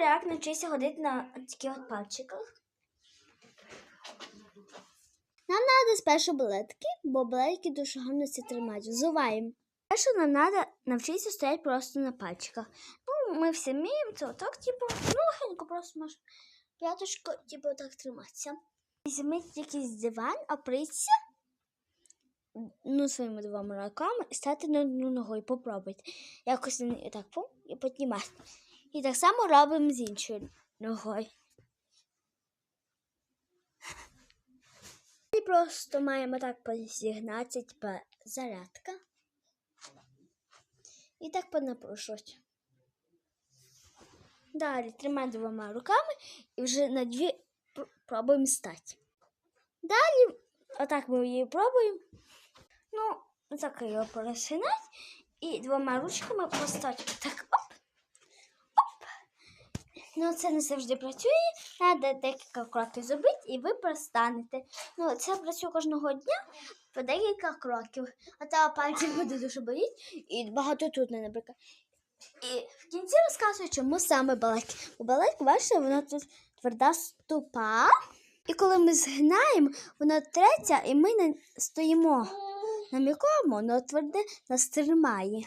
як навчився ходити на таких от пальчиках. Нам треба спершу балетки, бо балетки дуже гарно це тримають. Взуваємо. Перше нам треба навчитися стояти просто на пальчиках. Ну, ми всі вміємо це отак, типу, ну, легенько просто можеш п'яточку, типу, отак триматися. Візьміть якийсь диван, опріться, ну, своїми двома руками і стати на одну ногу і попробуйте. Якось так пум, і піднімати. І так само робимо з іншою ногою. І просто маємо так позігнатися, типу, зарядка. І так понапрушувати. Далі тримаємо двома руками і вже на дві пр- пробуємо стати. Далі, отак ми її пробуємо. Ну, так її порозгинати. І двома ручками постати. Так. Оп. Ну, це не завжди працює. Треба декілька кроків зробити, і ви простанете. Ну, це працює кожного дня по декілька кроків. А та пальці буде дуже боліть, і багато тут, наприклад. І в кінці розказую, чому саме балетки. Бо балетка, бачите, вона тут тверда ступа. І коли ми згинаємо, вона треться, і ми не стоїмо на м'якому, але тверде нас тримає.